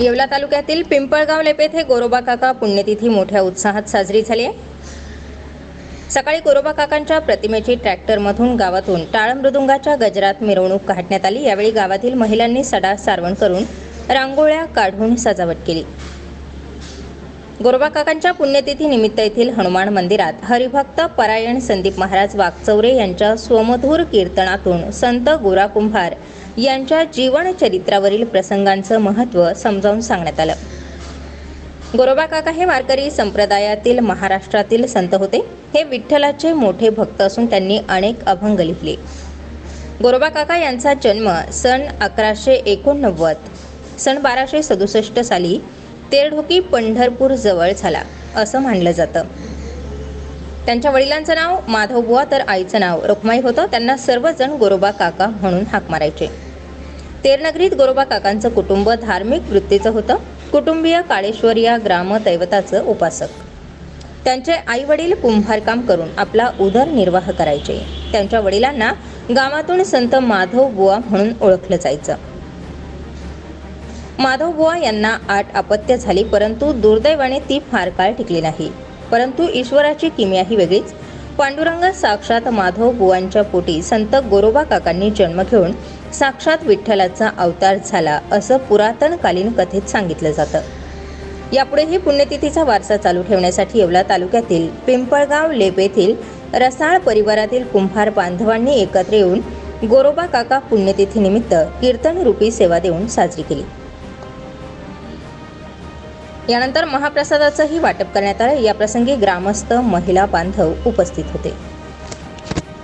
येवला तालुक्यातील पिंपळगाव लेप येथे गोरोबा काका पुण्यतिथी मोठ्या उत्साहात साजरी झाली आहे. सकाळी गोरोबा काकांच्या प्रतिमेची ट्रॅक्टरमधून गावातून टाळ मृदुंगाच्या गजरात मिरवणूक काढण्यात आली. यावेळी गावातील महिलांनी सडा सारवण करून रांगोळ्या काढून सजावट केली. गोरोबा काकांच्या पुण्यतिथी निमित्त येथील हनुमान मंदिरात हरिभक्त परायण संदीप महाराज वागचौरे यांच्या स्वमधूर कीर्तनातून संत गोरा कुंभार यांच्या जीवनचरित्रावरील प्रसंगांचं महत्त्व समजावून सांगण्यात आलं. गोरोबा काका हे वारकरी संप्रदायातील महाराष्ट्रातील संत होते. हे विठ्ठलाचे मोठे भक्त असून त्यांनी अनेक अभंग लिहिले. गोरोबा काका यांचा जन्म सन अकराशे एकोणनव्वद सन बाराशे सदुसष्ट साली तेरढोकी पंढरपूर जवळ झाला असं मानलं जातं. त्यांच्या वडिलांचं नाव माधवबुवा तर आईचं नाव रुक्माई होतं. त्यांना सर्वजण गोरोबा काका म्हणून हाक मारायचे. तेरनगरीत गोरोबा काकांचं कुटुंब धार्मिक वृत्तीचं होतं. कुटुंबीय काळेश्वर या ग्रामदैवताचं उपासक. त्यांचे आई वडील कुंभारकाम करून आपला उदरनिर्वाह करायचे. त्यांच्या वडिलांना गावातून संत माधव बुवा म्हणून ओळखलं जायचं. माधव बुवा यांना आठ अपत्य झाली परंतु दुर्दैवाने ती फार काळ टिकली नाही. परंतु ईश्वराची किमया ही वेगळीच. पांडुरंग साक्षात माधव बुवांच्या पोटी संत गोरोबा काकांनी जन्म घेऊन साक्षात विठ्ठलाचा अवतार झाला असं पुरातनकालीन कथेत सांगितलं जातं. यापुढेही पुण्यतिथीचा वारसा चालू ठेवण्यासाठी येवला तालुक्यातील पिंपळगाव लेप येथील रसाळ परिवारातील कुंभार बांधवांनी एकत्र येऊन गोरोबा काका पुण्यतिथीनिमित्त कीर्तन रूपी सेवा देऊन साजरी केली. यानंतर महाप्रसादाचंही वाटप करण्यात आलं. याप्रसंगी ग्रामस्थ महिला बांधव उपस्थित होते.